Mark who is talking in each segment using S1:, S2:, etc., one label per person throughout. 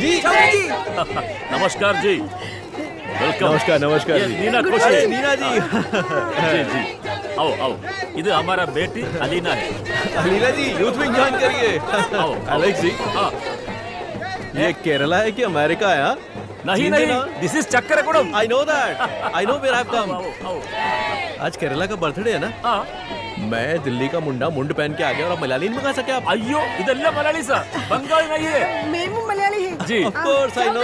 S1: जी
S2: नमस्कार जी वेलकम
S3: नमस्कार नमस्कार जी
S2: नीना खुश है नीना जी हाँ. जी जी आओ आओ इधर हमारा बेटी अलीना है
S3: Alina ji youth wing join करिए आओ अलेक्स जी हां ये केरला है कि अमेरिका है हाँ?
S2: नहीं नहीं this is Chakkarakudam
S3: I know that I know where I have come आज केरला का बर्थडे है ना हां मैं दिल्ली का मुंडा मुंड पहन के आ गया और मलाली नहीं मंगा सके आप
S2: अयो इधर ले मलयाली सर बंगाल नहीं है
S4: मैं तुम मलयाली है
S3: जी ऑफ कोर्स आई नो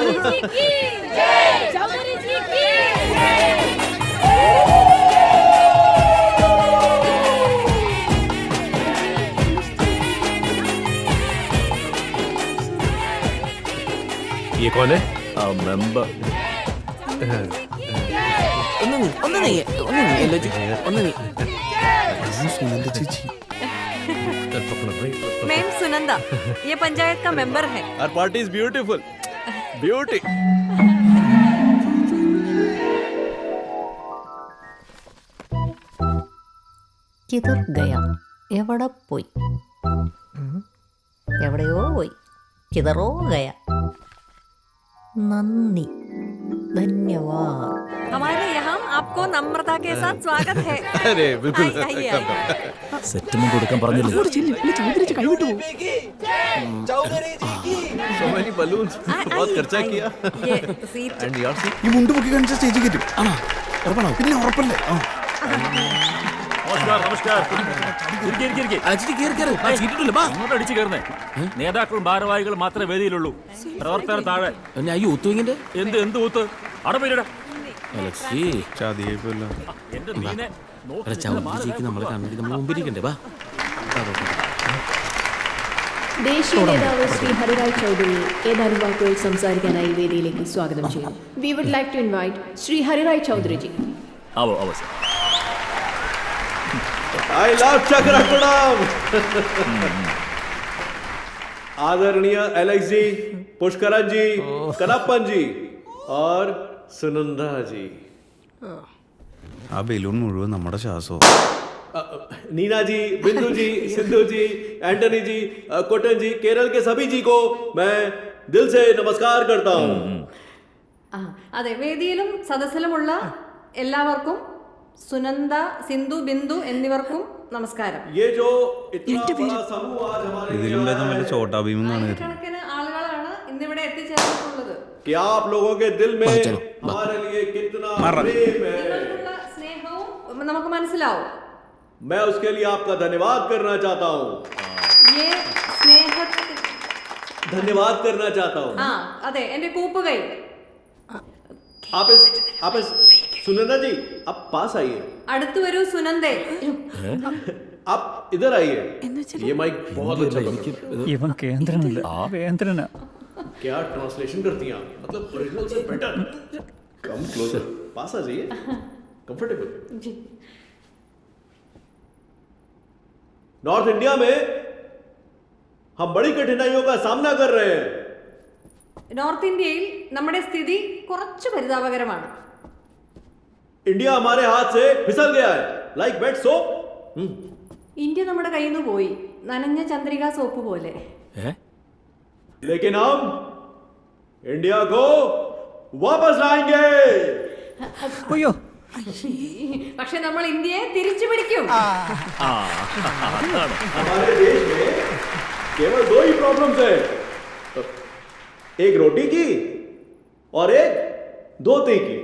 S3: ये कौन है
S5: मेंबर
S6: ഒന്നും ഒന്നും നെയ്യേ ഒന്നും നെയ്യല്ലോ ഒന്നും നെയ്യേ
S7: ചേച്ചി
S8: मैम सुनंदा ये पंचायत का मेंबर है
S5: और पार्टी इज ब्यूटीफुल ब्यूटी
S9: किधर गया എവിടെ പോയി എവിടെയോ പോയി കിതറോ ഗയ നന്ദി ധന്യവാദ്
S10: हमारे यहाँ आपको नम्रता के साथ स्वागत है
S3: अरे बिल्कुल सेट में गुड़
S5: so many लगा बहुत खर्चा किया ये
S6: seat. and your seat ഈ മുണ്ട് പൊക്കി കാണിച്ച സ്റ്റേജിൽ കയറ്റും ആണോ ഉറപ്പാണോ പിന്നെ ഉറപ്പല്ലേ ആ.
S2: നമസ്കാരം നമസ്കാരം ഇരിക്കെ, ഇരിക്കെ, ഇരിക്കെ. ആ,
S6: ചേച്ചി കയറി കയറി
S2: ആ, നേതാക്കളും ഭാരവാഹികളും മാത്രമേ വേദിയിലുള്ളൂ പ്രവർത്തകർ താഴെ എന്ത് എന്ത് ഊത്ത് അവിടെ
S3: അലക്സി
S5: ചതിയായിപ്പോല്ലോ
S6: ചവിട്ടിക്ക് നമ്മളെ കണ്ടിട്ട് നമ്മൾ മുമ്പിരിക്കണ്ടേ വാ
S11: ദേശീയ നേതാവ് ശ്രീ ഹരിരാജ് ചൗധരിയെ ഏതാനും വാക്കുകൾ സംസാരിക്കാനായി വേദിയിലേക്ക് സ്വാഗതം ചെയ്യും we would like to invite Shri Hariraj Chaudhary ji
S2: ആവോ ആവോ സർ
S5: ഐ ലവ് ചക്രകുടം आदरणीय एलेक्स जी पुष्करन जी कनप्पन जी और സുനന്ദാജി
S3: ആ ബലൂൺ മുഴുവൻ നമ്മുടെ ശ്വാസവും
S5: നീനാജി ബിന്ദുജി जी सिंधु जी കേരള जी कोटन जी दिल से नमस्कार करता
S12: അതെ വേദിയിലും സദസ്സിലുമുള്ള എല്ലാവർക്കും സുനന്ദ സിന്ധു ബിന്ദു എന്നിവർക്കും നമസ്കാരം
S5: ഇതിലും
S3: ഭേദം വല്ല ചോട്ടാഭീമെന്നാണ്
S12: ആളുകളാണ് ഇന്നിവിടെ എത്തിച്ചേർന്നിട്ടുള്ളത്
S5: कि आप लोगों के दिल में हमारे लिए कितना प्रेम है
S12: സ്നേഹവും നമുക്ക് മനസ്സിലാവും
S5: मैं उसके लिए आपका धन्यवाद करना चाहता हूँ
S12: ये स्नेह
S5: धन्यवाद करना चाहता हूँ
S12: ആ एंडे कूप गई
S5: आप इस आप इस सुनंदा जी आप पास आइए
S12: അടുത്തു വരൂ सुनंदे
S5: आप इधर आइए ये माइक बहुत अच्छा केंद्र
S6: है ഇവൻ केंद्र കേന്ദ്രനാ
S5: क्या ट्रांसलेशन करती हैं आप मतलब ओरिजिनल से बेटर कम क्लोजर पास आ जाइए कंफर्टेबल जी नॉर्थ इंडिया में हम बड़ी कठिनाइयों का सामना कर रहे हैं
S12: നോർത്ത് ഇന്ത്യയിൽ നമ്മുടെ സ്ഥിതി കുറച്ച് പരിതാപകരമാണ്
S5: ഇന്ത്യ हमारे हाथ से फिसल गया है लाइक वेट सोप
S12: ഇന്ത്യ നമ്മുടെ കയ്യിൽ നിന്ന് പോയി നനഞ്ഞ ചന്ദ്രിക സോപ്പ് പോലെ
S5: लेकिन हम इंडिया को वापस लाएंगे
S6: അയ്യോ
S12: പക്ഷെ നമ്മൾ ഇന്ത്യയെ തിരിച്ചു പിടിക്കും ആ
S5: അതാണ് हमारे देश में केवल दो ही प्रॉब्लम्स है एक रोटी की और एक धोती की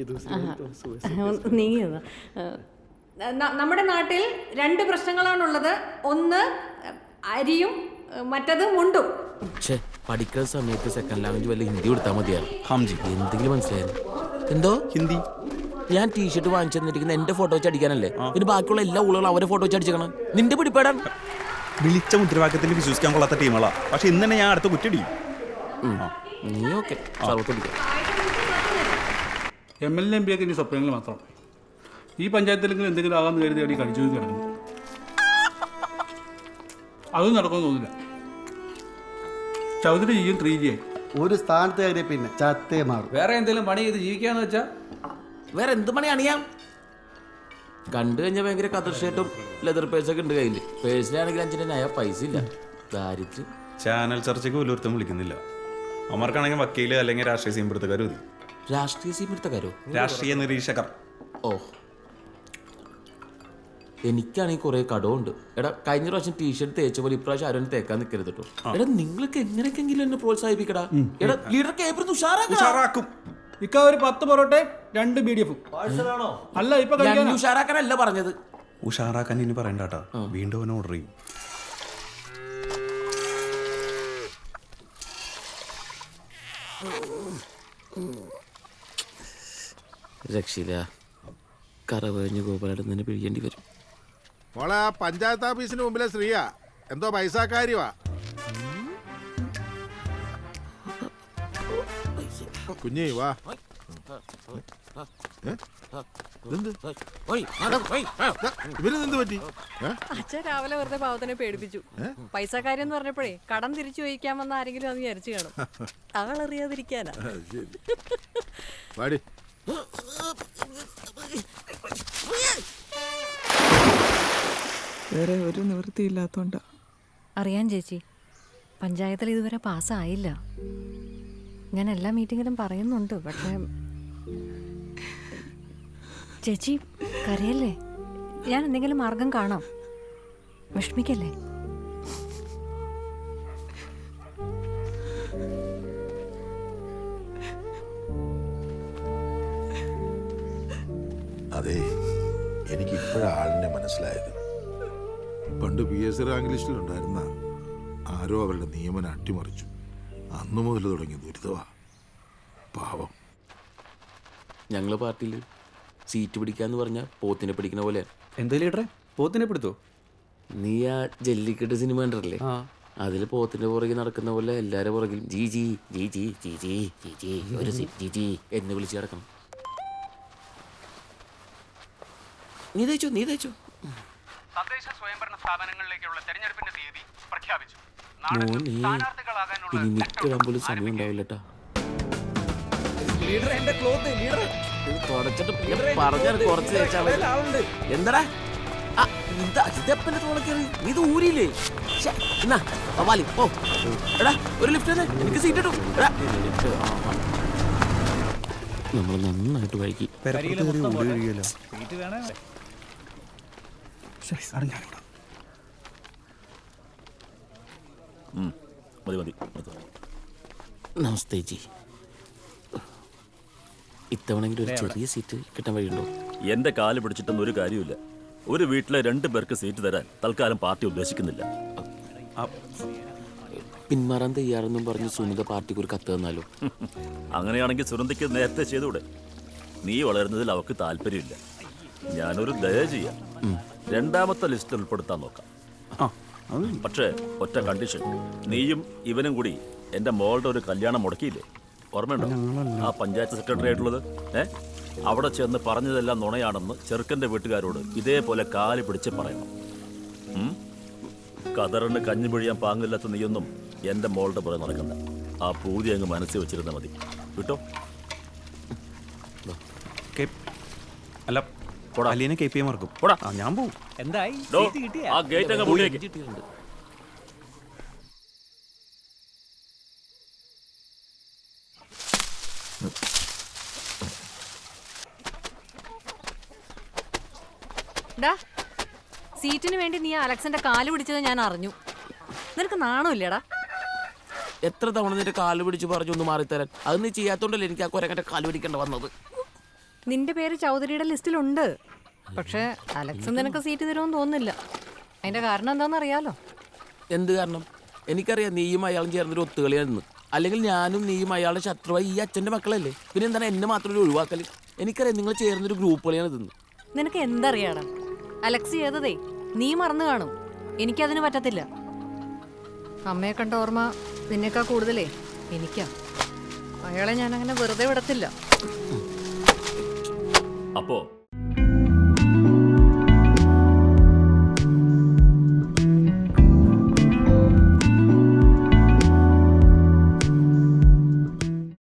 S5: ये दूसरी तो
S12: നമ്മുടെ നാട്ടിൽ രണ്ട് പ്രശ്നങ്ങളാണുള്ളത് ഒന്ന് അരിയും മറ്റത് മുണ്ടും
S6: പഠിക്കുന്ന സമയത്ത് സെക്കൻഡ് ലാംഗ്വേജ് വല്ല ഹിന്ദി കൊടുത്താൽ മതിയായിരുന്നു എന്തെങ്കിലും മനസ്സിലായി എന്തോ ഹിന്ദി ഞാൻ ടീഷർട്ട് വാങ്ങിച്ചു തന്നിരിക്കുന്ന എന്റെ ഫോട്ടോ വെച്ച് അടിക്കാനല്ലേ പിന്നെ ബാക്കിയുള്ള എല്ലാ ഊളുകളും അവരെ ഫോട്ടോ വെച്ച് അടിച്ചേക്കണം നിന്റെ പിടിപ്പാടാ
S3: വിളിച്ച മുദ്രവാക്യത്തിൽ വിശ്വസിക്കാൻ കൊള്ളാത്ത ടീമുകളാ പക്ഷെ ഇന്ന് തന്നെ ഞാൻ അടുത്ത കുറ്റിടി
S6: നീ okay
S2: M L A M P ഒക്കെ ഇനി സ്വപ്നങ്ങൾ മാത്രം ഈ പഞ്ചായത്തിലെങ്കിലും എന്തെങ്കിലും ആകാമെന്ന് കരുതി അടി കടിച്ചു കിടക്കുന്നു അത് നടക്കുമെന്ന് തോന്നില്ല ചൗധരി ചെയ്യും ത്രീ ജി
S5: ഒരു സ്ഥാനത്ത് കയറി പിന്നെ ചത്തേ മാറും വേറെ
S2: എന്തെങ്കിലും പണി ചെയ്ത് ജീവിക്കാന്ന് വെച്ചാ
S6: വേറെ എന്ത് പണി അണിയാം കണ്ടു കഴിഞ്ഞാൽ ഭയങ്കര കതർ ലെതർ ലെതർ പേഴ്സൊക്കെ ഉണ്ട് കയ്യിൽ പേഴ്സിലാണെങ്കിൽ അഞ്ചിന് നയ പൈസ ഇല്ല ദാരിദ്ര്യം
S3: ചാനൽ ചർച്ചയ്ക്ക് ഒരുത്തം വിളിക്കുന്നില്ല അവർക്കാണെങ്കിൽ വക്കീല് അല്ലെങ്കിൽ രാഷ്ട്രീയ സീമെടുത്തക്കാരോ
S6: രാഷ്ട്രീയ സീമെടുത്തക്കാരോ
S3: രാഷ്ട്രീയ നിരീക്ഷകർ
S6: ഓ എനിക്കാണെങ്കിൽ കുറേ കടമുണ്ട് എടാ കഴിഞ്ഞ പ്രാവശ്യം ടീഷർട്ട് തേച്ച പോലെ ഇപ്രാവശ്യം ആരും തേക്കാൻ നിൽക്കരുത് കേട്ടോ എടാ നിങ്ങൾക്ക് എങ്ങനെയൊക്കെങ്കിലും എന്നെ പ്രോത്സാഹിപ്പിക്കടാ എടാ ലീഡർ
S3: ഉഷാറാക്കും
S2: ഇക്ക ഒരു പത്ത് പൊറോട്ടെ രണ്ട് ബി ഡി എഫ് അല്ല ഇപ്പൊ
S6: ഉഷാറാക്കാനല്ല പറഞ്ഞത്
S3: ഉഷാറാക്കാൻ ഇനി പറയണ്ട കേട്ടോ വീണ്ടും ഓർഡർ ചെയ്യും
S6: രക്ഷിത കറവഴിഞ്ഞ് ഗോപാലടന്നെ പിഴിയേണ്ടി വരും
S5: മോളെ ആ പഞ്ചായത്ത് ഓഫീസിന് മുമ്പിലെ സ്ത്രീയാ എന്തോ പൈസക്കാരിവാ കുഞ്ഞി വാ ഇവര് എന്ത് പറ്റി
S13: അച്ഛൻ രാവിലെ വെറുതെ പാവത്തിനെ പേടിപ്പിച്ചു പൈസക്കാരി എന്ന് പറഞ്ഞപ്പോഴേ കടം തിരിച്ചു ചോദിക്കാൻ വന്ന ആരെങ്കിലും അത് വിചാരിച്ചു കാണും അവളറിയാതിരിക്കാനാ
S5: ശരി
S14: വേറെ ഒരു നിവൃത്തിയില്ലാത്തോണ്ടാ
S15: അറിയാം ചേച്ചി പഞ്ചായത്തിൽ ഇതുവരെ പാസ്സായില്ല ഞാൻ എല്ലാ മീറ്റിങ്ങിലും പറയുന്നുണ്ട് പക്ഷേ ചേച്ചി കരയല്ലേ ഞാൻ എന്തെങ്കിലും മാർഗം കാണാം വിഷമിക്കല്ലേ
S16: അതെ എനിക്ക് ആളിനെ മനസ്സിലായത് പണ്ട് പി എസ് സി ലിസ്റ്റിലുണ്ടായിരുന്ന ആരോ അവരുടെ നിയമനം അട്ടിമറിച്ചു അന്നു മുതൽ തുടങ്ങി ദുരിതമാ പാവം
S6: ഞങ്ങൾ പാർട്ടിയിൽ സീറ്റ് പിടിക്കാന്ന് പറഞ്ഞാൽ പോത്തിനെ പിടിക്കുന്ന പോലെ
S3: എന്താ ലീഡറെ പോത്തിനെ പിടുത്തോ
S6: നീ ആ ജല്ലിക്കെട്ട് സിനിമ കണ്ടല്ലേ അതിൽ പോത്തിന്റെ പുറകിൽ നടക്കുന്ന പോലെ എല്ലാരും പുറകിൽ ജി ജി ജി ജി ജി ജി ജി ജി ഒരു ജി ജി എന്ന് വിളിച്ച് നടക്കണം നീ തയ്ച്ചോ നീ തയ്ച്ചോ
S17: തദ്ദേശ സ്വയംഭരണ സ്ഥാപനങ്ങളിലേക്കുള്ള തെരഞ്ഞെടുപ്പിന്റെ തീയതി പ്രഖ്യാപിച്ചു
S6: ഇനി പോലും ഇത് ഒരു ലിഫ്റ്റ് എനിക്ക് സീറ്റ് നമ്മൾ നന്നായിട്ട് വൈകി
S3: സീറ്റ് വേണേ ശരി സാർ മതി മതി
S6: നമസ്തേ ജി ഇത്തവണെങ്കിലും ഒരു ചെറിയ സീറ്റ് കിട്ടാൻ വഴിയുണ്ടോ
S3: എന്റെ കാല് പിടിച്ചിട്ടൊന്നും ഒരു കാര്യമില്ല ഒരു വീട്ടിലെ രണ്ട് പേർക്ക് സീറ്റ് തരാൻ തൽക്കാലം പാർട്ടി ഉദ്ദേശിക്കുന്നില്ല
S6: പിന്മാറാൻ തയ്യാറെന്നും പറഞ്ഞ് സുനിത പാർട്ടിക്ക് ഒരു കത്ത് തന്നാലോ
S3: അങ്ങനെയാണെങ്കിൽ സുരന്തിക്ക് നേരത്തെ ചെയ്തുകൂടെ നീ വളരുന്നതിൽ അവക്ക് താല്പര്യമില്ല ഞാനൊരു ദയ ചെയ്യാം രണ്ടാമത്തെ ലിസ്റ്റിൽ ഉൾപ്പെടുത്താൻ നോക്കാം പക്ഷേ ഒറ്റ കണ്ടീഷൻ നീയും ഇവനും കൂടി എൻ്റെ മോളുടെ ഒരു കല്യാണം മുടക്കിയില്ലേ ഓർമ്മയുണ്ടോ ആ പഞ്ചായത്ത് സെക്രട്ടറി ആയിട്ടുള്ളത് ഏ അവിടെ ചെന്ന് പറഞ്ഞതെല്ലാം നുണയാണെന്ന് ചെറുക്കൻ്റെ വീട്ടുകാരോട് ഇതേപോലെ കാല് പിടിച്ച് പറയണം കതറിന് കഞ്ഞി പിഴിയാൻ പാങ്ങില്ലാത്ത നീയൊന്നും എൻ്റെ മോളുടെ പുറകെ നടക്കണ്ട ആ പൂതി അങ്ങ് മനസ്സിൽ വെച്ചിരുന്നാൽ മതി കേട്ടോ അല്ല ഞാൻ
S6: എന്തായി സീറ്റ്
S3: കിട്ടിയാ? ആ ഗേറ്റ്
S13: സീറ്റിന് വേണ്ടി നീ അലക്സിന്റെ കാല് പിടിച്ചത് ഞാൻ അറിഞ്ഞു നിനക്ക് നാണമില്ലടാ
S6: എത്ര തവണ നിന്റെ കാല് പിടിച്ച് പറഞ്ഞു ഒന്ന് മാറിത്തരാൻ അത് നീ ചെയ്യാത്തോണ്ടല്ലേ എനിക്ക് ആ കൊരങ്ങന്റെ കാല് പിടിക്കേണ്ട വന്നത്
S13: നിന്റെ പേര് ചൗധരിയുടെ ലിസ്റ്റിലുണ്ട് പക്ഷെ അലക്സ് നിനക്ക് സീറ്റ് തരുമെന്ന് തോന്നുന്നില്ല അതിന്റെ കാരണം എന്താണെന്ന് അറിയാലോ
S6: എന്ത് കാരണം എനിക്കറിയാം നീയും അയാളും ചേർന്നൊരു ഒത്തുകളിയായിരുന്നു അല്ലെങ്കിൽ ഞാനും നീയും അയാളുടെ ശത്രുവായി ഈ അച്ഛന്റെ മക്കളല്ലേ പിന്നെ എന്താണ് എന്നെ മാത്രം ഒരു ഒഴിവാക്കൽ എനിക്കറിയാം നിങ്ങൾ ചേർന്നൊരു കളിയാണ് ഇതെന്ന്
S13: നിനക്ക് എന്തറിയാടാ അലക്സ് ചെയ്തതേ നീ മറന്നു കാണും എനിക്കതിന് പറ്റത്തില്ല അമ്മയെ കണ്ട ഓർമ്മ നിന്നേക്കാ കൂടുതലേ എനിക്കാ അയാളെ ഞാനങ്ങനെ വെറുതെ വിടത്തില്ല
S3: அப்போது